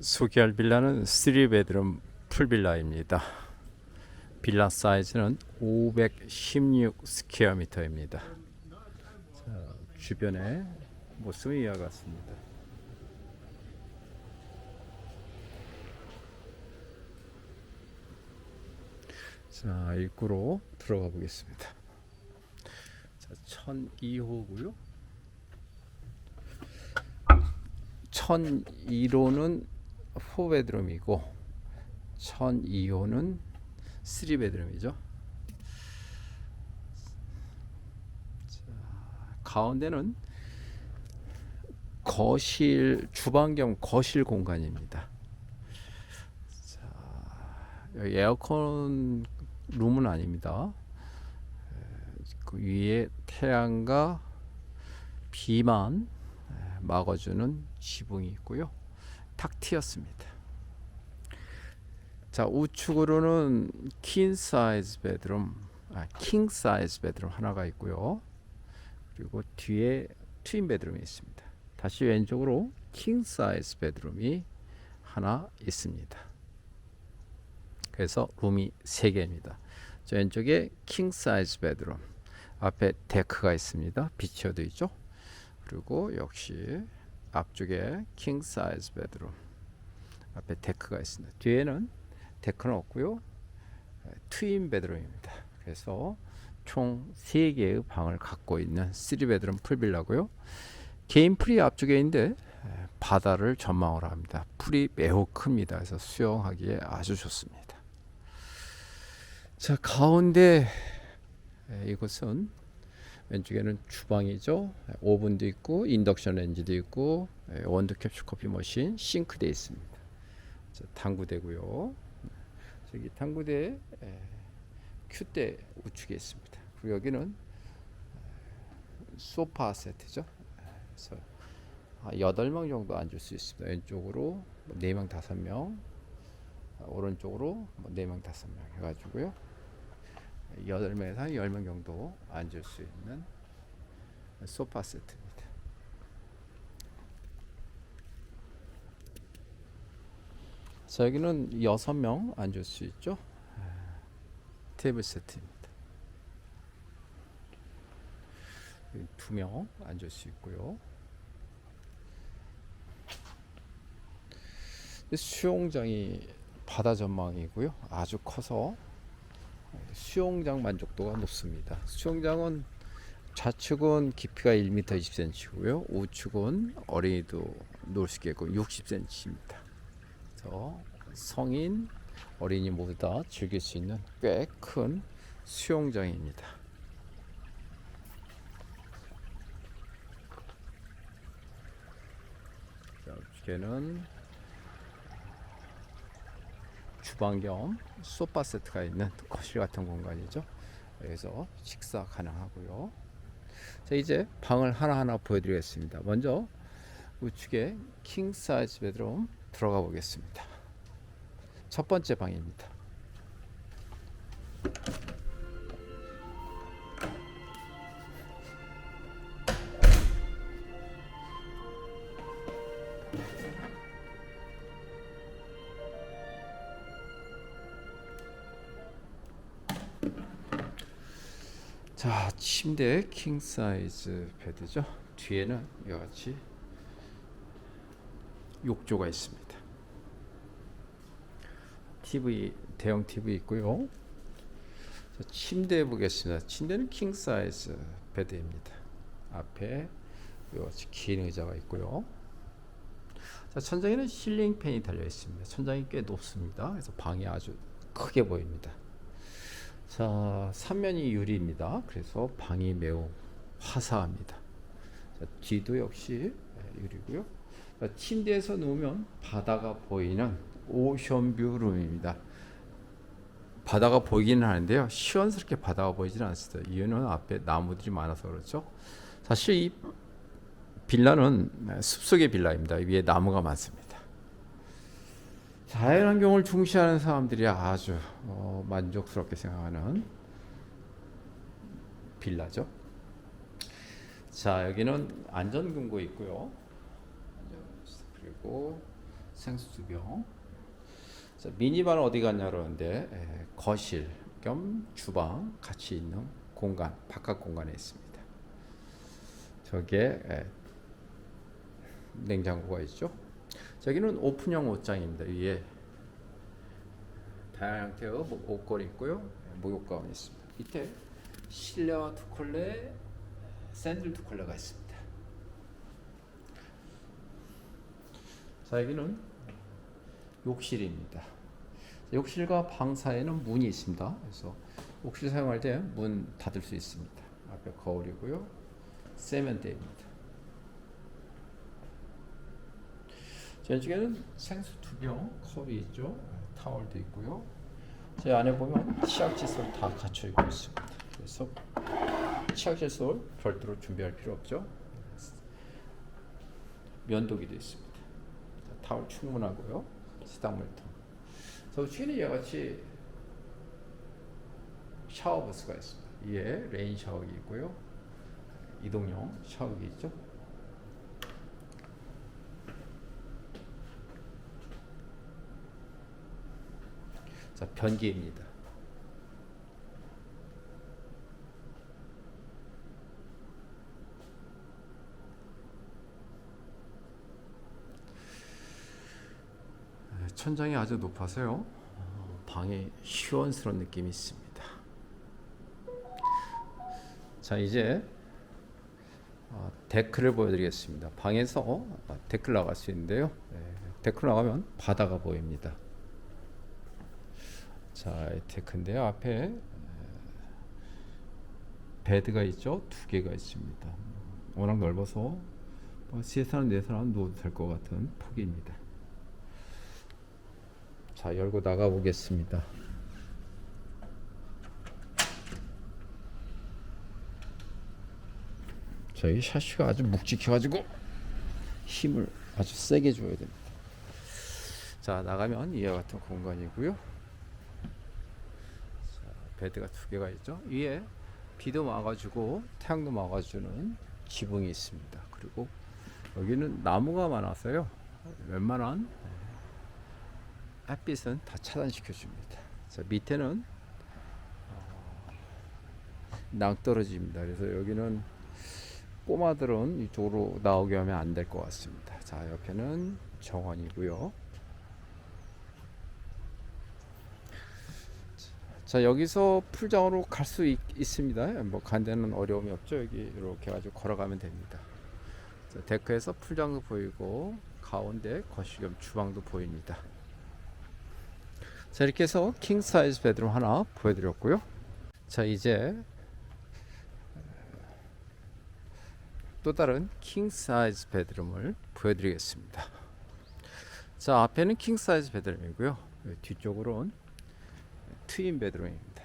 소개할 빌라는 3베드룸 풀빌라입니다. 빌라 사이즈는 516 스퀘어미터입니다. 자, 주변에 모습은 이와 같습니다. 자, 입구로 들어가 보겠습니다. 자, 1002호고요. 1002호는 4베드룸이고 1002호는 3베드룸이죠. 가운데는 거실 주방 겸 거실 공간입니다. 자, 여기 에어컨 룸은 아닙니다. 에, 그 위에 태양과 비만 에, 막아주는 지붕이 있고요. 탁 트였습니다. 자 우측으로는 퀸 사이즈 베드룸, 아, 킹 사이즈 베드룸 하나가 있고요. 그리고 뒤에 트윈 베드룸이 있습니다. 다시 왼쪽으로 킹 사이즈 베드룸이 하나 있습니다. 그래서 룸이 세 개입니다. 저 왼쪽에 킹 사이즈 베드룸, 앞에 데크가 있습니다. 비치어도 있죠. 그리고 역시 앞쪽에 킹 사이즈 베드룸, 앞에 데크가 있습니다. 뒤에는 데크는 없고요. 트윈 베드룸입니다. 그래서 총 3개의 방을 갖고 있는 3베드룸 풀빌라고요. 개인 풀이 앞쪽에 있는데 에, 바다를 전망으로 합니다. 풀이 매우 큽니다. 그래서 수영하기에 아주 좋습니다. 자 가운데 에, 이곳은 왼쪽에는 주방이죠. 에, 오븐도 있고 인덕션 렌지도 있고 에, 원두 캡슐 커피 머신 싱크대 있습니다. 자, 당구대고요. 저기 당구대 에, 큐대 우측에 있습니다. 그리고 여기는 소파 세트죠. 그래서 여덟 명 정도 앉을 수 있습니다. 왼쪽으로 네 명, 다섯 명, 오른쪽으로 네 명, 다섯 명 해가지고요. 여덟 명에서 열명 정도 앉을 수 있는 소파 세트입니다. 자 여기는 여섯 명 앉을 수 있죠. 테이블 세트입니다. 두명 앉을 수 있고요. 수영장이 바다 전망이고요. 아주 커서 수영장 만족도가 높습니다. 수영장은 좌측은 깊이가 1m 20cm고요. 우측은 어린이도 놀 수 있게끔 60cm입니다. 그래서 성인 어린이 모두 다 즐길 수 있는 꽤 큰 수영장입니다. 자, 우측에는 주방 겸 소파 세트가 있는 거실 같은 공간이죠. 여기서 식사 가능하고요. 자, 이제 방을 하나하나 보여드리겠습니다. 먼저 우측에 킹 사이즈 베드룸 들어가 보겠습니다. 첫 번째 방입니다. 자, 침대 킹 사이즈 베드죠. 뒤에는 이와 같이 욕조가 있습니다. TV 대형 TV 있고요. 자, 침대 보겠습니다. 침대는 킹 사이즈 베드입니다. 앞에 긴 의자가 있고요. 자, 천장에는 실링 팬이 달려 있습니다. 천장이 꽤 높습니다. 그래서 방이 아주 크게 보입니다. 자, 삼면이 유리입니다. 그래서 방이 매우 화사합니다. 자, 뒤도 역시 유리고요. 자, 침대에서 누우면 바다가 보이는 오션뷰 룸입니다. 바다가 보이기는 하는데요. 시원스럽게 바다가 보이지는 않습니다. 이유는 앞에 나무들이 많아서 그렇죠. 사실 이 빌라는 숲속의 빌라입니다. 위에 나무가 많습니다. 자연환경을 중시하는 사람들이 아주 어, 만족스럽게 생각하는 빌라죠. 자 여기는 안전금고 있고요. 그리고 생수 두 병. 자, 미니바는 어디 갔냐 그러는데 에, 거실 겸 주방 같이 있는 공간 바깥 공간에 있습니다. 저기에 에, 냉장고가 있죠. 저기는 오픈형 옷장입니다. 위에 다양한 형태의 뭐- 옷걸이 있고요. 목욕 가운이 있습니다. 밑에 실내화 두 컬레, 샌들 두 컬레가 있습니다. 자 여기는 욕실입니다. 욕실과 방 사이에는 문이 있습니다. 그래서 욕실 사용할 때 문 닫을 수 있습니다. 앞에 거울이고요. 세면대입니다. 저쪽에는 생수 두 병 컵이 있죠. 타월도 있고요. 제 안에 보면 치약 칫솔 다 갖춰 있고 있습니다. 그래서 치약 칫솔 별도로 준비할 필요 없죠. 면도기도 있습니다. 자, 타월 충분하고요. 저 뒤에는 이와 같이 샤워 부스가 있습니다. 위에 레인 샤워기 있고요. 이동용 샤워기 있죠. 자, 변기입니다. 네, 천장이 아주 높아서요. 어, 방에 시원스러운 느낌이 있습니다. 자, 이제 어, 데크를 보여드리겠습니다. 방에서 어, 데크 나갈 수 있는데요. 네, 데크 나가면 바다가 보입니다. 자, 이 데크인데요. 앞에 에, 베드가 있죠. 두 개가 있습니다. 워낙 넓어서 뭐세 사람 네 사람 누워도 될 것 같은 폭입니다. 자, 열고 나가 보겠습니다. 자, 이 샤시가 아주 묵직해 가지고 힘을 아주 세게 줘야 됩니다. 자, 나가면 이와 같은 공간이고요. 자, 베드가 두 개가 있죠. 위에 비도 막아주고 태양도 막아주는 지붕이 있습니다. 그리고 여기는 나무가 많아서요. 웬만한 햇빛은 다 차단시켜 줍니다. 자, 밑에는 어, 낭떠러지입니다. 그래서 여기는 꼬마들은 이쪽으로 나오게 하면 안 될 것 같습니다. 자, 옆에는 정원이고요. 자, 여기서 풀장으로 갈 수 있습니다. 뭐 간데는 어려움이 없죠. 여기 이렇게 가지고 걸어가면 됩니다. 자, 데크에서 풀장도 보이고 가운데 거실 겸 주방도 보입니다. 자, 이렇게 해서 킹 사이즈 베드룸 하나 보여드렸고요. 자, 이제 또 다른 킹 사이즈 베드룸을 보여드리겠습니다. 자, 앞에는 킹 사이즈 베드룸이고요. 뒤쪽으로는 트윈 베드룸입니다.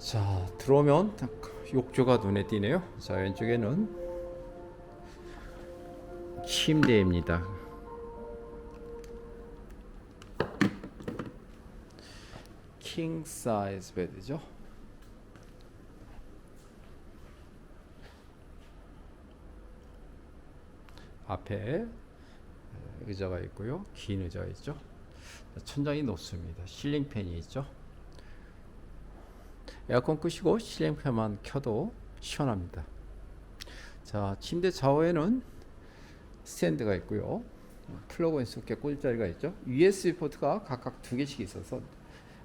자, 들어오면 딱 욕조가 눈에 띄네요. 자, 왼쪽에는 침대입니다. 킹 사이즈 베드죠. 앞에 의자가 있고요. 긴 의자가 있죠. 천장이 높습니다. 실링 팬이 있죠. 에어컨 끄시고 실링 팬만 켜도 시원합니다. 자, 침대 좌우에는 스탠드가 있고요. 플러그인 쏘게 꽂을 있죠. USB 포트가 각각 두 개씩 있어서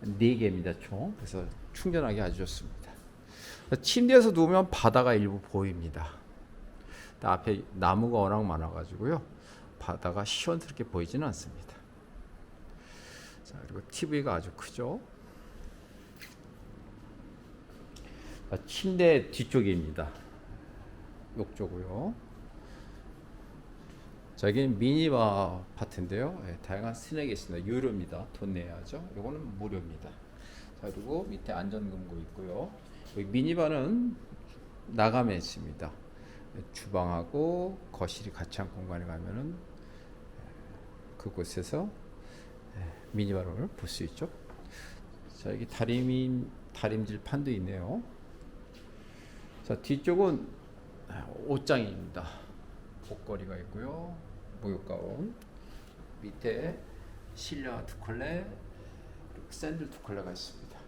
네 개입니다 총. 그래서 충전하기 아주 좋습니다. 침대에서 누우면 바다가 일부 보입니다. 앞에 나무가 워낙 많아가지고요. 바다가 시원스럽게 보이지는 않습니다. 자 그리고 TV가 아주 크죠. 자, 침대 뒤쪽입니다. 욕조고요. 자, 여기는 미니바 파트인데요. 예, 다양한 스낵이 있습니다. 유료입니다. 돈 내야죠. 이거는 무료입니다. 자, 그리고 밑에 안전금고 있고요. 여기 미니바는 나감에 있습니다. 주방하고 거실이 같이 한 공간에 가면은 그곳에서 미니바를 볼 수 있죠. 자 여기 다림인 다림질 판도 있네요. 자 뒤쪽은 옷장입니다. 옷걸이가 있고요. 목욕 가운 밑에 실내 두 컬레 샌들 두 컬레가 있습니다.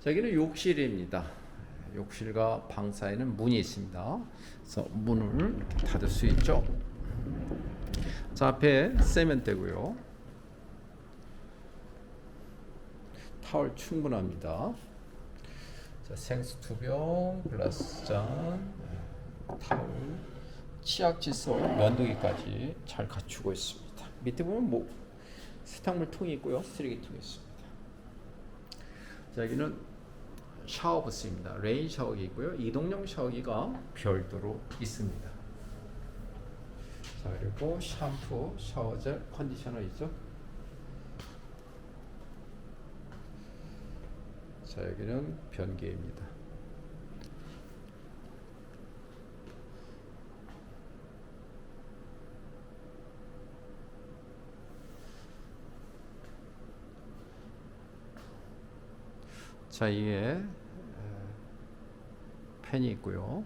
자 여기는 욕실입니다. 욕실과 방 사이는 문이 있습니다. 그래서 문을 이렇게 닫을 수 있죠. 자 앞에 세면대고요. 타월 충분합니다. 자 생수 두 병, 글라스 잔, 타월, 치약 칫솔, 면도기까지 잘 갖추고 있습니다. 밑에 보면 뭐 세탁물 통이 있고요, 쓰레기통이 있습니다. 자 여기는 샤워 부스입니다. 레인 샤워기 있고요, 이동용 샤워기가 별도로 있습니다. 자 그리고 샴푸, 샤워젤, 컨디셔너 있죠. 자 여기는 변기입니다. 자 에, 팬이 있고요.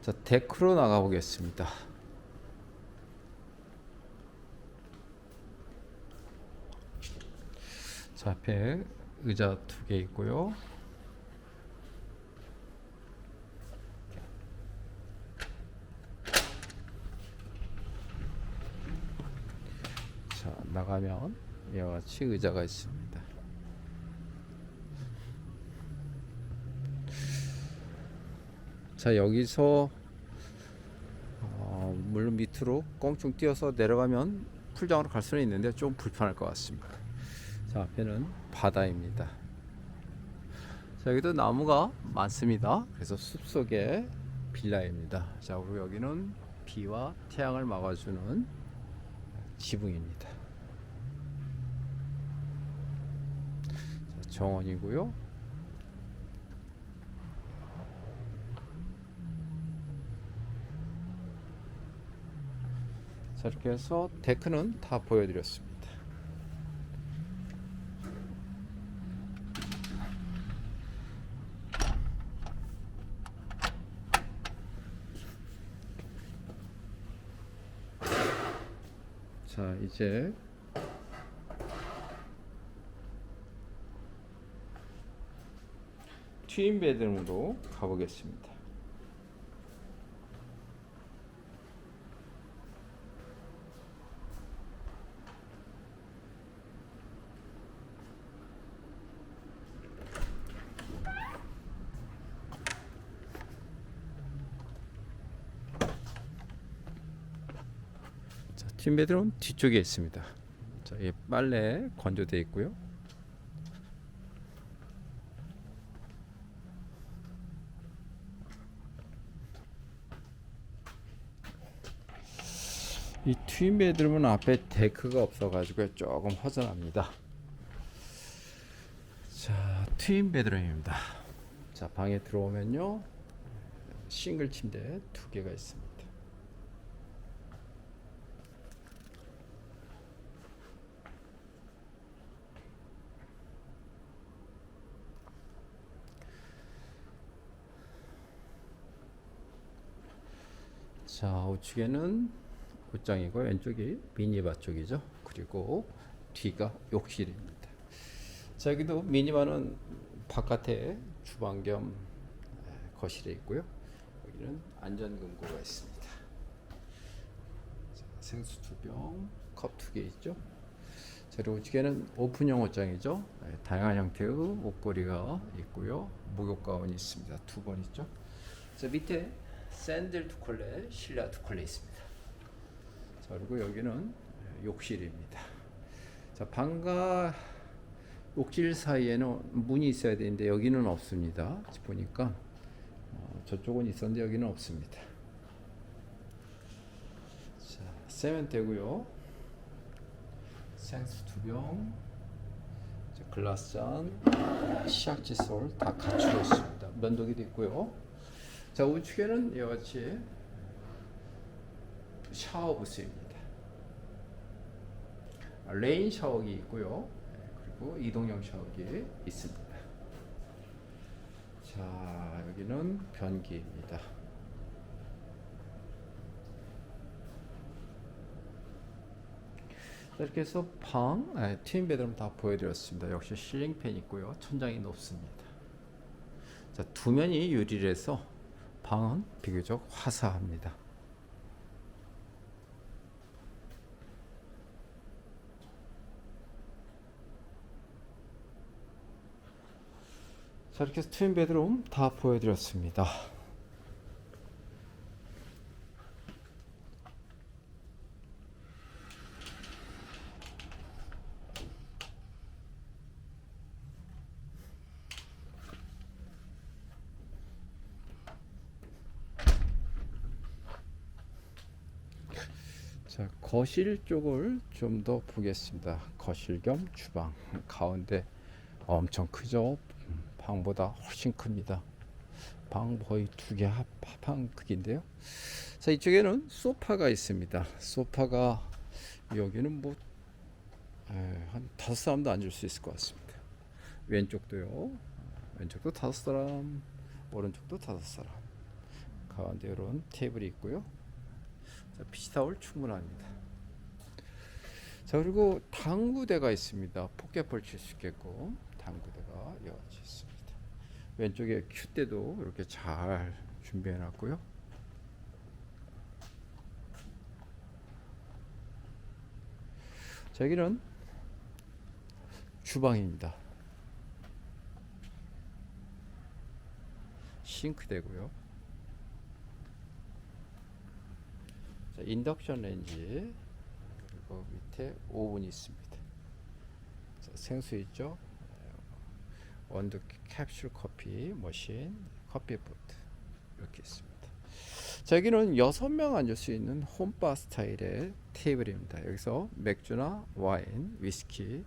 자 데크로 나가 보겠습니다. 자 앞에 의자 두 개 있고요. 자 나가면 이와 같이 의자가 있습니다. 자 여기서 어, 물론 밑으로 껑충 뛰어서 내려가면 풀장으로 갈 수는 있는데 좀 불편할 것 같습니다. 자 앞에는 바다입니다. 자 여기도 나무가 많습니다. 그래서 숲속의 빌라입니다. 자 그리고 여기는 비와 태양을 막아주는 지붕입니다. 자, 정원이고요. 자 이렇게 해서 데크는 다 보여드렸습니다. 자 이제 트윈 베드룸으로 가보겠습니다. 자, 트윈 베드룸 뒤쪽에 있습니다. 자, 이 빨래 건조돼 있고요. 이 트윈 베드룸은 앞에 데크가 없어가지고 조금 허전합니다. 자, 트윈 베드룸입니다. 자, 방에 들어오면요, 싱글 침대 두 개가 있습니다. 자, 우측에는 옷장이고 왼쪽이 미니바 쪽이죠. 그리고 뒤가 욕실입니다. 자, 여기도 미니바는 바깥에 주방 겸 에, 거실에 있고요. 여기는 안전금고가 있습니다. 자, 생수 두 병, 컵 두 개 있죠. 자, 그리고 우측에는 오픈형 옷장이죠. 에, 다양한 형태의 옷걸이가 있고요. 목욕 가운이 있습니다. 두 번 있죠. 자, 밑에 샌들 두 컬레, 실내 두 컬레 있습니다. 자, 그리고 여기는 욕실입니다. 자, 방과 욕실 사이에는 문이 있어야 되는데 여기는 없습니다. 보니까 어, 저쪽은 있었는데 여기는 없습니다. 자, 세면대고요. 생수 두 병, 자, 글라스 잔, 시약 칫솔 다 갖추고 있습니다. 면도기도 있고요. 자 우측에는 이와 같이 샤워 부스입니다. 아, 레인 샤워기 있고요. 네, 그리고 이동형 샤워기 있습니다. 자, 여기는 변기입니다. 자, 이렇게 해서 방, 네, 트윈 베드룸 다 보여드렸습니다. 역시 실링팬 있고요. 천장이 높습니다. 자, 두 면이 유리라서 방은 비교적 화사합니다. 자, 이렇게 해서 트윈 베드룸 다 보여드렸습니다. 자, 거실 쪽을 좀 더 보겠습니다. 거실 겸 주방 가운데 엄청 크죠? 음, 방보다 훨씬 큽니다. 방 거의 두 개 합한 크기인데요. 자, 이쪽에는 소파가 있습니다. 소파가 여기는 뭐 한 다섯 사람도 앉을 수 있을 것 같습니다. 왼쪽도요. 왼쪽도 다섯 사람, 오른쪽도 다섯 사람. 가운데 이런 테이블이 있고요. 자, 피시타올 충분합니다. 자 그리고 당구대가 있습니다. 포켓볼 칠 수 있게끔 당구대가 여지 있습니다. 왼쪽에 큐대도 이렇게 잘 준비해 놨고요. 자 여기는 주방입니다. 싱크대고요. 자, 인덕션 렌지 그리고 밑에 오븐이 있습니다. 자, 생수 있죠? 원두 캡슐 커피 머신, 커피 포트 이렇게 있습니다. 자, 여기는 여섯 명 앉을 수 있는 홈바 스타일의 테이블입니다. 여기서 맥주나 와인, 위스키 에,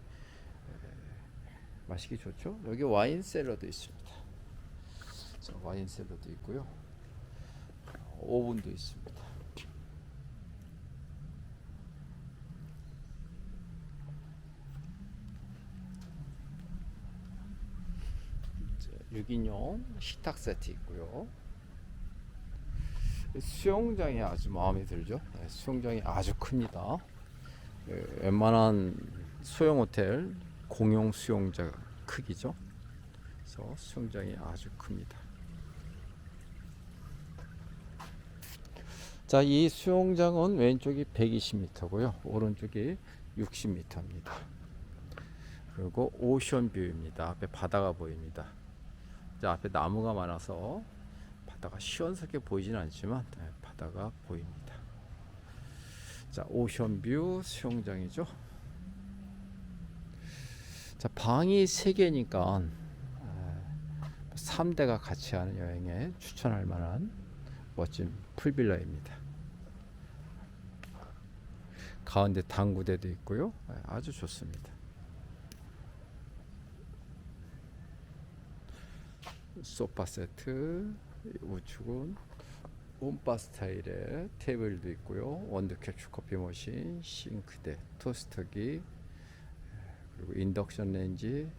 마시기 좋죠? 여기 와인 셀러도 있습니다. 자, 와인 셀러도 있고요. 오븐도 있습니다. 이제 6인용 식탁 세트 있고요. 수영장이 아주 마음에 들죠. 네, 수영장이 아주 큽니다. 네, 웬만한 소형 호텔 공용 수영장 크기죠. 그래서 수영장이 아주 큽니다. 자, 이 수영장은 왼쪽이 120m고요. 오른쪽이 60m입니다. 그리고 오션 뷰입니다. 앞에 바다가 보입니다. 자, 앞에 나무가 많아서 바다가 시원스럽게 보이지는 않지만 네, 바다가 보입니다. 자, 오션 뷰 수영장이죠. 자, 방이 세 개니까 3대가 같이 하는 여행에 추천할 만한 멋진 풀빌라입니다. 가운데 당구대도 있고요. 네, 아주 좋습니다. 소파 세트, 우측은 홈바 스타일의 테이블도 있고요. 원두 캡슐 커피 머신, 싱크대, 토스터기, 그리고 인덕션 렌지,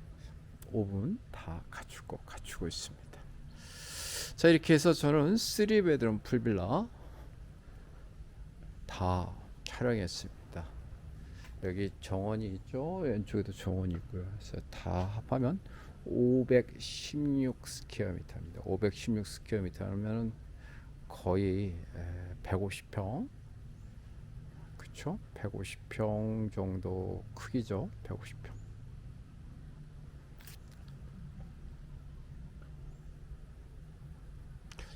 오븐 다 갖추고 갖추고 있습니다. 자 이렇게 해서 저는 3베드룸 풀빌라 다 촬영했습니다. 여기 정원이 있죠. 왼쪽에도 정원이 있고요. 그래서 다 합하면 516 스퀘어미터입니다. 516 스퀘어미터면 거의 150평 그쵸? 150평 정도 크기죠. 150평.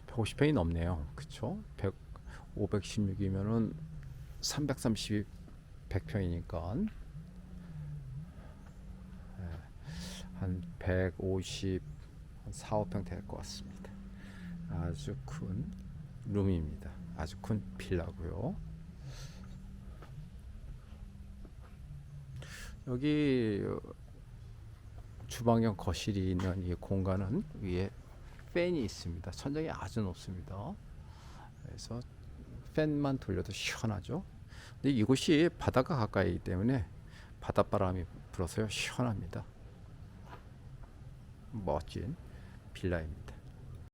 백오십 평이 넘네요. 그쵸? 100, 516이면은 330이 100평이니까 한 150, 한 4, 5평 될 것 같습니다. 아주 큰 룸입니다. 아주 큰 빌라고요. 여기 주방형 거실이 있는 이 공간은 위에 팬이 있습니다. 천장이 아주 높습니다. 그래서 팬만 돌려도 시원하죠. 근데 이곳이 바다가 가까이기 때문에 바닷바람이 불어서요 시원합니다. 멋진 빌라입니다.